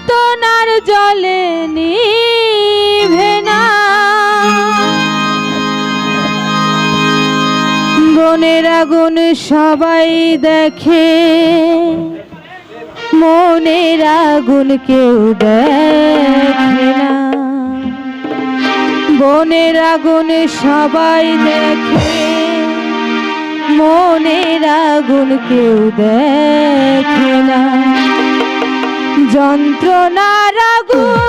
যন্ত্রণার জলে নিভে না। বনের আগুন সবাই দেখে, মনের আগুন কেউ দেখে না। বনের আগুন সবাই দেখে, মনের আগুন কেউ দেখে না। যন্ত্রণার আগুন।